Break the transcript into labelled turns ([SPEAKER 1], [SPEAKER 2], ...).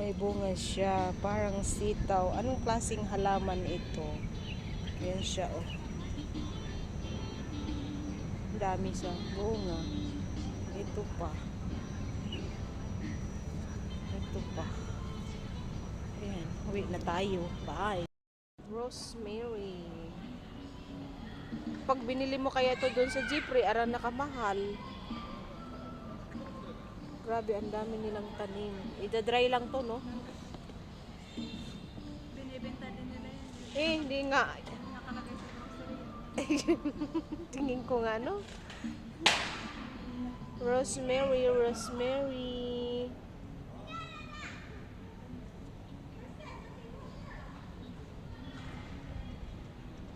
[SPEAKER 1] May bunga siya. Parang sitaw. Anong klaseng halaman ito? Yan siya, oh. Dami sa bunga. Ito pa. Ito pa. Ayan. Uwi na tayo. Bye. Rosemary. Pag binili mo kaya ito doon sa Jeepre, aran nakamahal. Grabe, ang dami nilang tanim. Ida-dry lang to, no?
[SPEAKER 2] Binibenta din nila yan.
[SPEAKER 1] Eh, hindi nga.
[SPEAKER 2] Nakalagay sa grocery.
[SPEAKER 1] Tingin ko nga, no? Rosemary, rosemary.